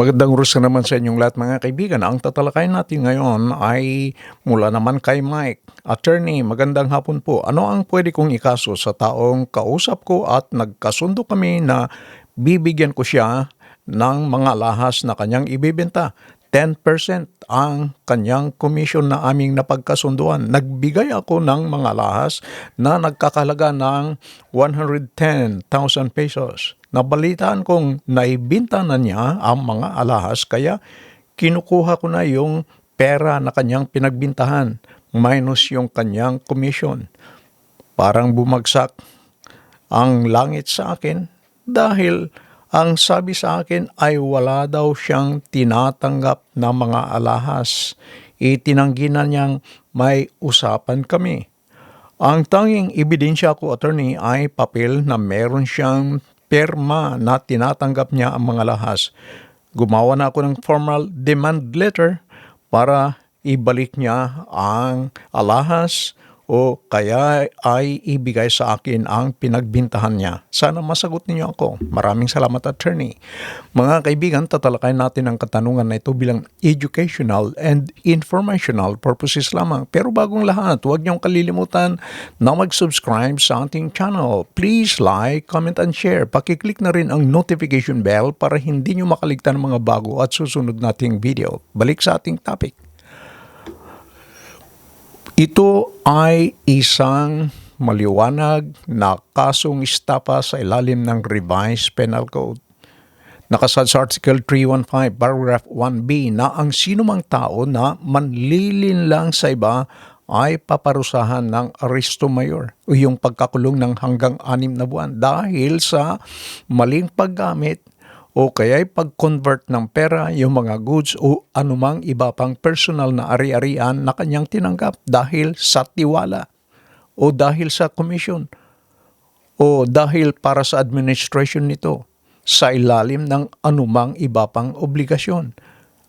Magandang urusan naman sa inyong lahat mga kaibigan. Ang tatalakayin natin ngayon ay mula naman kay Mike. Attorney, magandang hapon po. Ano ang pwede kong ikaso sa taong kausap ko at nagkasundo kami na bibigyan ko siya ng mga lahas na kanyang ibibenta? 10% ang kanyang commission na aming napagkasunduan. Nagbigay ako ng mga lahas na nagkakalaga ng 110,000 pesos. Nabalitaan kong naibinta na niya ang mga alahas kaya kinukuha ko na yung pera na kanyang pinagbintahan minus yung kanyang commission. Parang bumagsak ang langit sa akin dahil ang sabi sa akin ay wala daw siyang tinatanggap na mga alahas. Itinanggi na niyang may usapan kami. Ang tanging ebidensya ko, attorney, ay papel na meron siyang perma na tinatanggap niya ang mga lahas. Gumawa na ako ng formal demand letter para ibalik niya ang alahas o kaya ay ibigay sa akin ang pinagbintahan niya. Sana masagot ninyo ako. Maraming salamat, attorney. Mga kaibigan, tatalakayin natin ang katanungan na ito bilang educational and informational purposes lamang. Pero bagong lahat, huwag niyong kalilimutan na mag-subscribe sa ating channel. Please like, comment, and share. Pakiclick na rin ang notification bell para hindi niyo makaligtan ng mga bago at susunod nating video. Balik sa ating topic. Ito ay isang maliwanag na kasong istapa sa ilalim ng Revised Penal Code. Nakasad sa Article 315, Paragraph 1B na ang sinumang tao na manlilin lang sa iba ay paparusahan ng aresto mayor o yung pagkakulong ng hanggang anim na buwan dahil sa maling paggamit o kaya'y pag-convert ng pera, yung mga goods o anumang iba pang personal na ari-arian na kanyang tinanggap dahil sa tiwala o dahil sa commission o dahil para sa administration nito sa ilalim ng anumang iba pang obligasyon.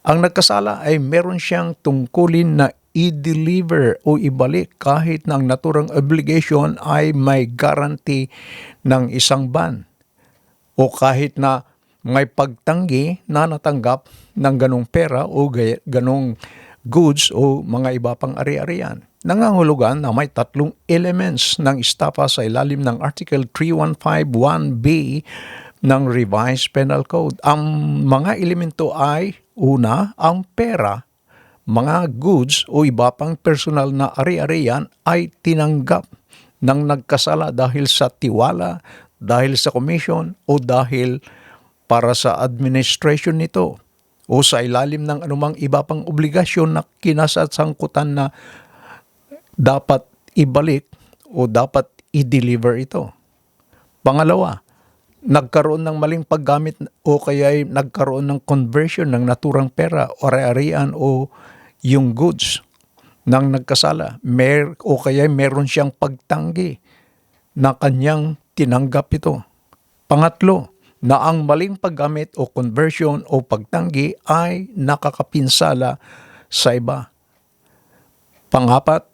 Ang nagkasala ay meron siyang tungkulin na i-deliver o ibalik kahit ang naturang obligation ay may guarantee ng isang ban o kahit na may pagtanggi na natanggap ng ganong pera o ganong goods o mga iba pang ari-arian. Nangangulugan na may tatlong elements ng istapa sa ilalim ng Article 3151B ng Revised Penal Code. Ang mga elemento ay una, ang pera, mga goods o iba pang personal na ari-arian ay tinanggap ng nagkasala dahil sa tiwala, dahil sa commission o dahil para sa administration nito o sa ilalim ng anumang iba pang obligasyon na kinasasangkutan na dapat ibalik o dapat i-deliver ito. Pangalawa, nagkaroon ng maling paggamit o kaya nagkaroon ng conversion ng naturang pera o ari-arian o yung goods ng nagkasala. Mer o kaya meron siyang pagtanggi na kanyang tinanggap ito. Pangatlo, na ang maling paggamit o conversion o pagtanggi ay nakakapinsala sa iba. Pangapat,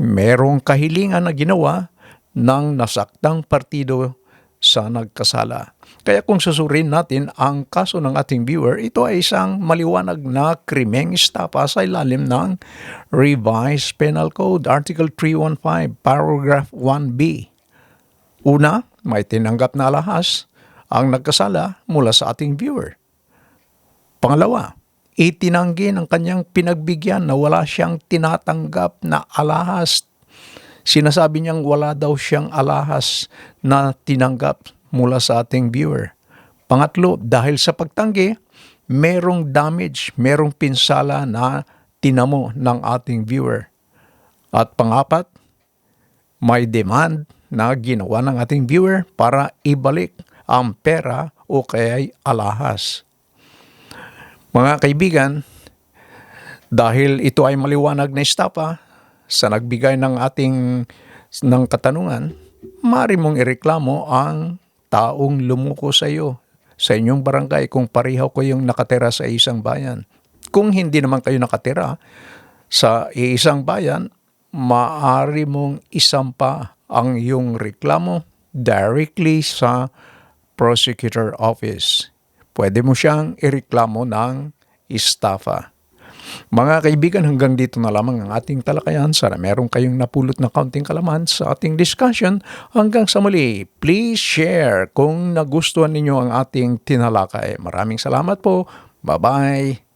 merong kahilingan na ginawa ng nasaktang partido sa nagkasala. Kaya kung susurin natin ang kaso ng ating viewer, ito ay isang maliwanag na krimeng estapa sa ilalim ng Revised Penal Code, Article 315, Paragraph 1B. Una, may tinanggap na alahas ang nagkasala mula sa ating viewer. Pangalawa, itinanggi ng kanyang pinagbigyan na wala siyang tinatanggap na alahas. Sinasabi niyang wala daw siyang alahas na tinanggap mula sa ating viewer. Pangatlo, dahil sa pagtanggi, merong damage, merong pinsala na tinamo ng ating viewer. At pangapat, may demand na ginawa ng ating viewer para ibalik ang pera o kaya'y alahas. Mga kaibigan, dahil ito ay maliwanag na estapa sa nagbigay ng ating ng katanungan, mari mong ireklamo ang taong lumuko sa iyo sa inyong barangay kung pareho ko yung nakatira sa isang bayan. Kung hindi naman kayo nakatira sa isang bayan, maari mong isampa ang iyong reklamo directly sa prosecutor office. pwede mo siyang ireklamo ng estafa. Mga kaibigan, hanggang dito na lamang ang ating talakayan. Sana meron kayong napulot na kaunting kalaman sa ating discussion. Hanggang sa muli, please share kung nagustuhan ninyo ang ating tinalakay. Maraming salamat po. Bye-bye.